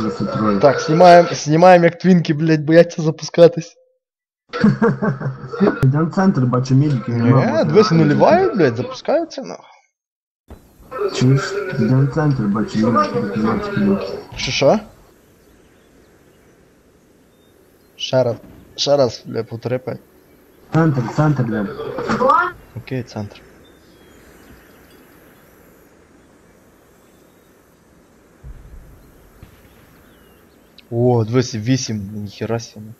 Це троє. Так, знімаємо, знімаємо як твінки, блядь, бояться запускатись. Йдемо в центр, бачу медики. Ні, дивися, наливають, блядь, запускаються, нахуй. Чуєш? Йдемо в центр, бачу медики, документики. Що що? Ще раз. Ще раз, бля, повтори п'ять. Центр, центр, йдемо. Окей, центр. О, 28, ніхера сіна.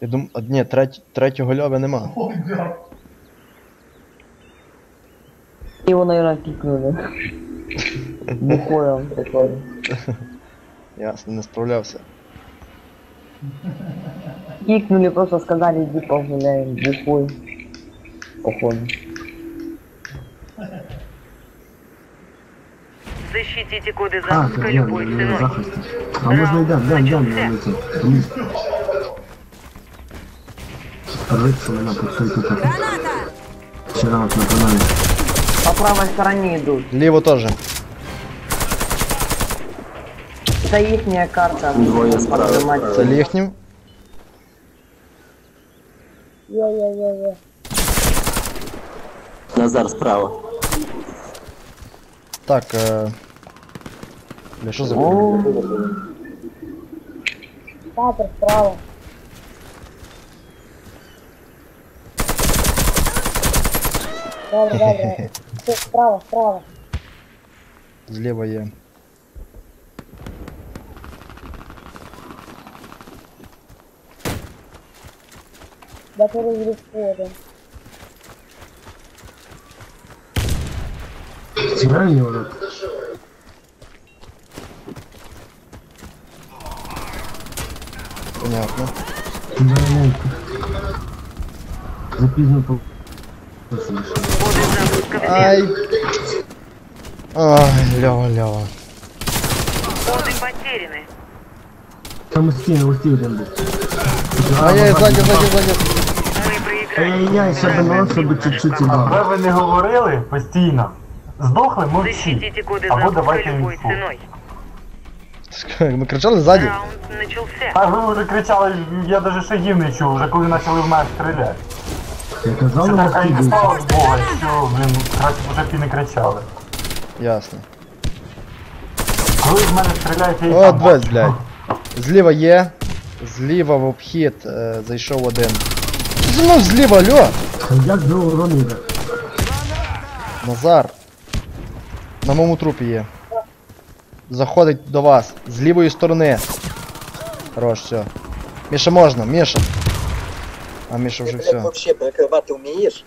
Я думаю, а, ні, треть, третього льова нема. Его, наверное, кикнули. Бухой он такой. Ясно, не справлявся. Кикнули, просто сказали, иди погуляем. Бухой. Походу. Защитите коды А, запуска так, я любой на ценой. захисті. А можна йдемо, йдемо, йдемо, на лице. Вниз. Риться мене пустить тут. Ще ранок на каналі. По правой стороне идут. Ліво теж. Это ихняя карта. Двое справа. Поднимать. Це ліхнів. Назар справа. Так, е... Бля, що за О, Папа, справа. Добре, добре. Все, справа, справа. Зліва є. Да перезрив один. Зіграй його рот. Понятно. Дай Запізно по... Коды запуска в Ай. Ай, лява, лява. Коды потеряны. Там у стіни, у стіни там десь. Ай-яй, ззаді, ззаді, ззаді. Мы проиграли. Ай-яй-яй, ще би нос, щоб чуть-чуть А іграв. ви не говорили постійно. Здохли, мовчіть. Защитите коды Або запуска давайте любой инфу. ценой. Ми кричали ззаді. Раунд начался. А ви вже кричали, я навіть шагів не чув, вже коли почали в мене стріляти. Я казав, Це на така стіні. інфа від Бога, що, блін, краще б вже б і не кричали. Ясно. Коли в мене стріляють, я і О, там дивись, бачу. блядь. Зліва є. Зліва в обхід е, зайшов один. Що зі мною зліва, алло? Та Як до урону йде? Назар. На моєму трупі є. Заходить до вас. З лівої сторони. Хорош, все. Міша можна, Міша. А Міша вже все. Вообще прикривати вмієш?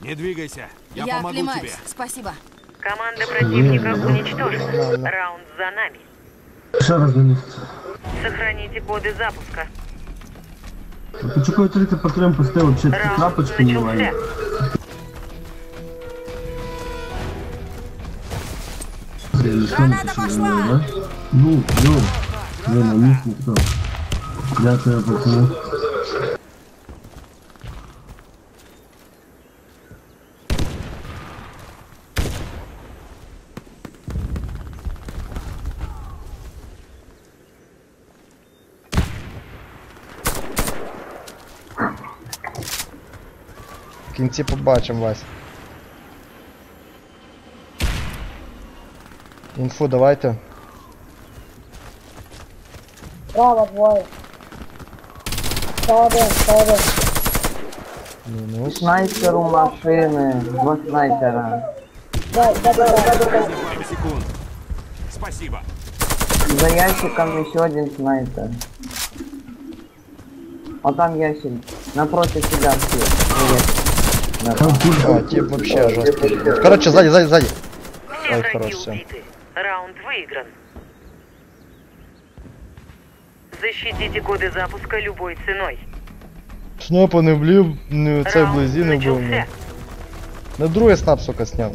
Не двигайся, я, Я, помогу оклемаюсь. тебе. Спасибо. Команда противника уничтожена. Раунд за нами. Ще раз на місце. Сохраните коды запуска. Почекай, коли ти патрон пустив, вообще ці Раунд крапочки немає. начался. Граната пошла! Ну, йо. Йо, на них ніхто. Дякую, пацани. В кінці побачимо вас. Інфу давайте. Справа двоє. Ще один, ще один. Мінус. снайпер у машины. Два снайпера. Дай, дай, дай, дай, дай, дай. Пару секунд. Спасибо. За ящиком еще один снайпер. А там ящик. Напротив себя все. Привет. Да. Там курва. А, тип вообще жорсткий. Короче, сзади, сзади, сзади. Все Ой, враги хорош, всё. убиты. Раунд выигран. Защитите коды запуска любой ценой. Снопа не влів, не цей Раунд вблизі не вбив. начался. На другий снап, сука, сняв.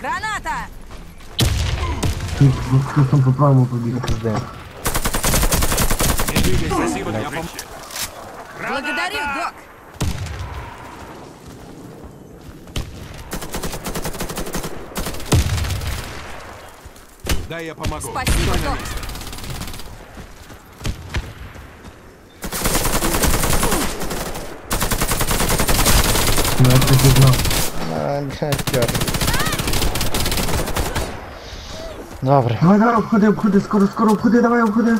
Граната! Хтось там по правому побіг. Пизде. двигайся. Спасибо, я пом... Благодарю, док. Дай я помогу. Спасибо, док. Ну, і знав. А. Добре. Давай, давай, обходи, обходи, скоро, скоро, обходи, давай, обходи.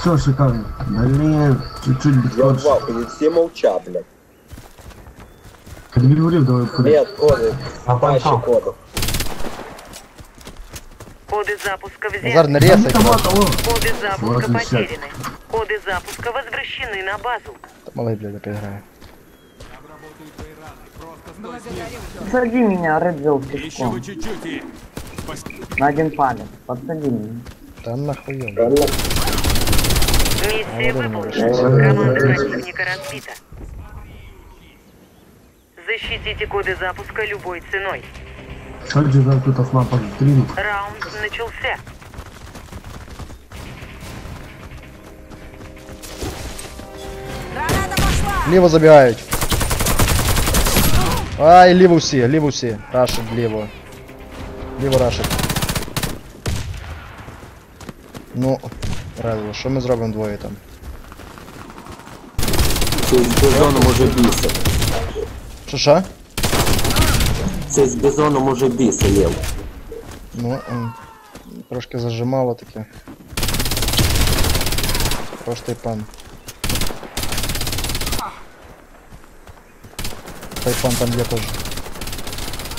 Все, шикарно. Блін, чуть-чуть Я підходиш. в ахуе, все молчат, блядь. Я тобі говорив, давай, обходи. Нет, коды, На паче танцов. кодов. Коды запуска Назар, взяты. не ресай. Автомат, алло. Коды запуска 80. потеряны. Коды запуска возвращены на базу. Малий, блядь, опять грає. Подсади меня, Редвилл, Еще пешком. бы чуть-чуть и... На один палец. Подсади меня. Та нахуй. Миссия Молодой выполнена. молодой. Команда противника разбита. Защитите коды запуска любой ценой. Що ж нам тут снапа зустрінув? Раунд начался. Граната пошла. Ліво забігають. Ай, ліво всі, ліво всі. Рашить ліво. Ліво рашить. Ну, Резло, що ми зробимо двоє там? Це з бізоном уже біса. Що що? Це з бізоном уже біса, Лев. Ну, м, трошки зажимало таке. Просто пан. Тайпан там є теж.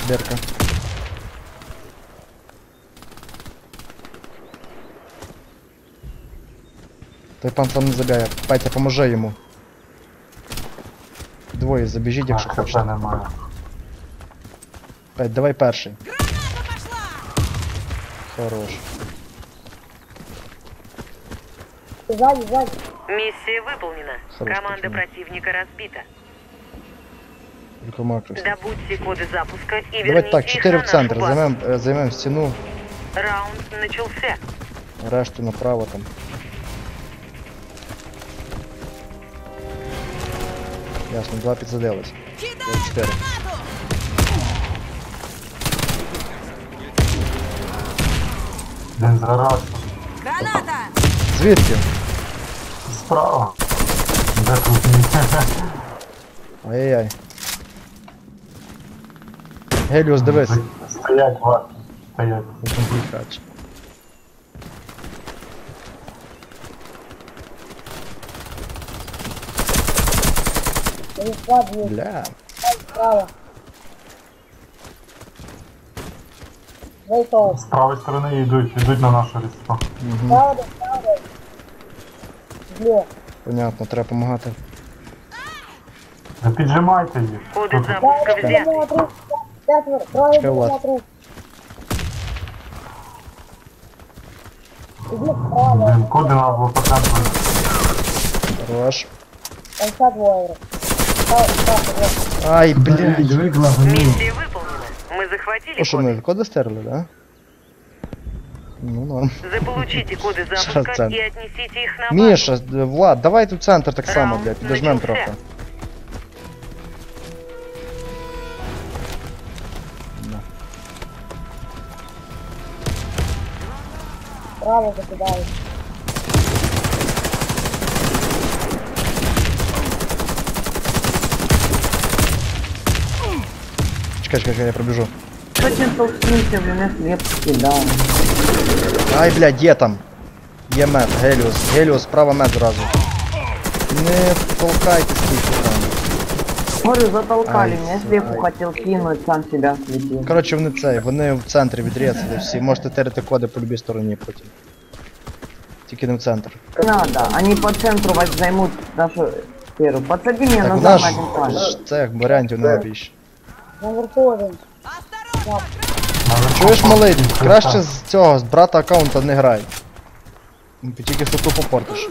Берка. Тайпан сам не забігає. Петя, поможи йому. Двоє забіжіть, якщо Так, хочете. хп немає. Петь, давай перший. Хорош. Сзади, сзади. Миссия выполнена. Хорош, Команда пацаны. противника разбита. Тільки макрос. Добудьте коды запуска и Давайте верните так, их 4 на в центр, нашу базу. займем, е, займем стіну, Раунд начался. решту направо там. Ясно, два підзадились. Кидай 4. гранату. Він зараз Граната. Звідки? справа. Де тут ні? Ай-яй-яй. Геліус, дивись. Стоять, варто. Стоять. Комплікач. Здесь сзади есть, Бля. справа. Зайцов. З правої сторони йдуть, йдуть на нашу різко. Справа, да, справа. да. Зле. Понятно, треба допомагати. Да піджимайте їх. Коды Тут запуска Да, взяты. да, да, Четверо, трое, Чекай, Влад. смотрю. Иди справа, Блін, коди треба було по центру. Хорош. конца двое. Ай, блядь. Миссия выполнена. Мы захватили О, що коды. ми коди стерли, да? Ну, норм. Заполучите коды запуска и отнесите их на базу. Міша, д- Влад, давай тут центр так само, блядь, підожмем начався. трохи. Право закидаю. Чекай, чекай, чекай, я пробіжу. Очень толкните, блин, я хлеб кидаю. Ай, блядь, є там. Є мед, Геліус. Геліус, справа мед зразу. Не толкайте скільки там. Смотрю, затолкали Ай, меня. Я всё, слепу ай. хотел кинуть, сам себя светил. Коротше, вони цей, вони в центрі відрізали всі. Можете терити коди по любій стороні потім. Тільки не в центр. Не надо, они по центру возь- займут нашу сферу. Подсади меня Так у назад нас на один палец. ж це як варіантів немає більше. Один. Осторожно. Чуєш, малий, краще з цього, з брата аккаунта не грай. Ну, Ти тільки соту попортиш.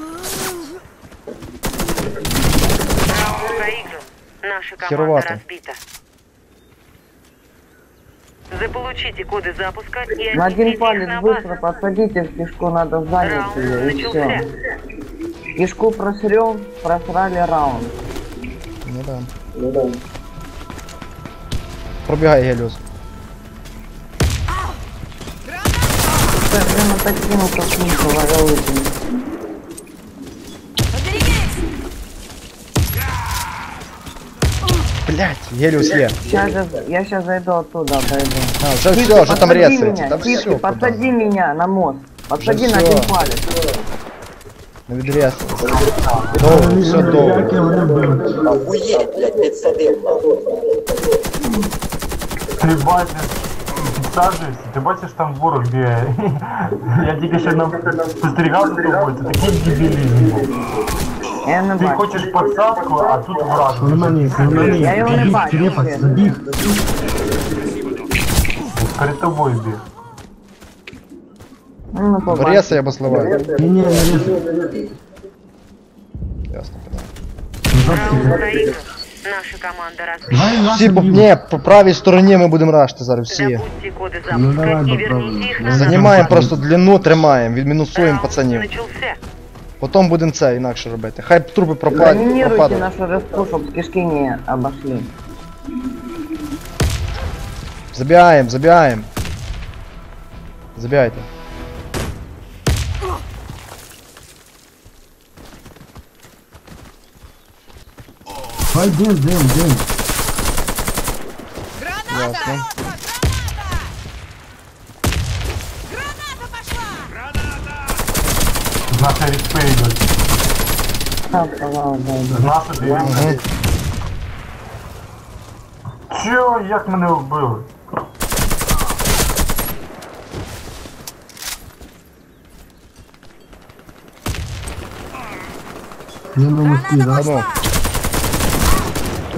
Наша команда Херовато. разбита. Заполучите коды запуска и На один палец на быстро подсадите в кишку, надо занять ее и все. Кишку просрем, просрали раунд. Ну да. Пробігай, Геліус. Ты прямо таким вот проснулся, варелый. Поберегись! Блять, Геліус є. Сейчас, я сейчас зайду оттуда, пройду. А, вже все, вже там Подсади ресується. меня, Та Тихо, все, подсади меня на мост. Подсади Уже на всё. один палец. Не відресується. Довго, все довго. Як вони били? Охуеть, блядь, підсадив, нахуй. Ти бачиш, підсаджуєшся, ти бачиш там ворог бігає. Я тільки що нам спостерігав за тобою, це такий дебілізм. був. Я не Ти бачу. хочеш посадку, а тут враг. На мене, на мене. Я його не Забіг, бачу, крепость, чесно. забіг. Перед тобою біг. Ну, не побачу. Реса я басливаю. Ні, ні, не різь. Ясно, понял. Жорсткий. Раунд проигран. Наша команда разбита. Давай Всі нашим по, їм. ні, по правій стороні ми будемо рашти зараз всі. Забудьте коды Ну, запуска давай и попробуем. верните их Ну, назад. Занімаємо просто длину, тримаємо, відмінусуємо Раунд пацанів. начался. Потім будемо це інакше робити. Хай трупи пропад- Заминируйте пропадуть. нашу ресту, чтобы кишки не обошли. Забігаємо, забігаємо. Забігайте. Давай дим, дим, дим. Граната! Ясно. Граната пошла! З нашої респи йдуть. Так, ладно, да, З нашої дивимося. Чо, як мене вбили? Я на мості, да?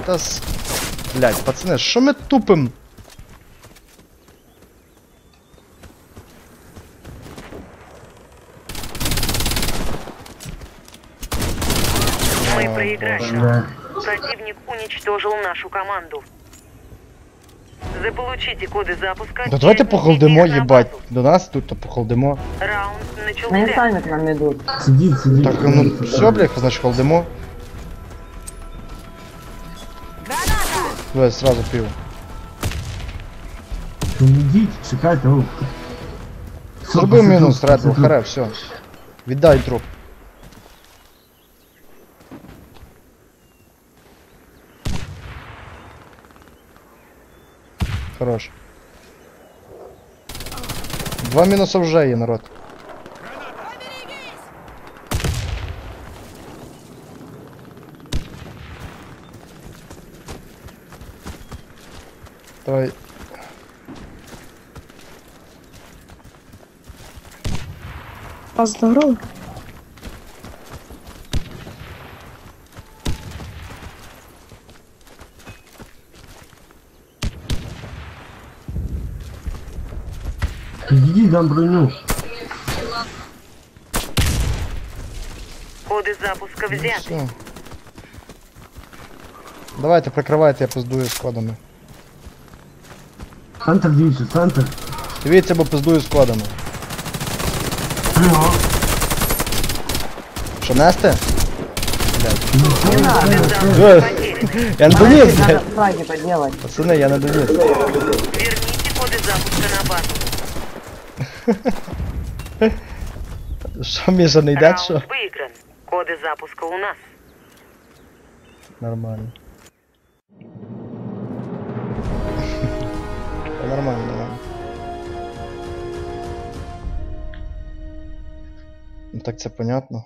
Граната ну. пошла! Та с... Блять, пацани, що ми тупим? Мы О, проиграли. Бля. Противник уничтожил нашу команду. Заполучите коды запуска. Да давайте и похолдимо, верните их на їбать. базу. До нас тут то похолдимо. Раунд Они начался. сами к нам идут. Сидіть, сидіть. Так, ну все, блядь, значить холдимо. Граната! Давай сразу пів. Ну, Ідіть, чекайте, о. Все, Зроби посиду, мінус, Red Bull, посиду. харе, все. Віддай труп. Хорош. Два мінуса вже є, народ. Давай. А здорово. Підійдіть, дам броню. Коды запуска взяты. Все. Давайте, прикривайте, я пиздую складами. Центр дивіться, центр. Дивіться, бо пиздую складами. Плюс. Що нести? Не надо. Е, Потери. Я не доніс, Подожди, надо блядь. фраги поделать. Пацани, я не доніс. Верните коды запуска на базу. Що, Міша, не йде, що? Раунд выигран. Коды запуска у нас. Нормально. Нормально, нормально. Ну так це понятно.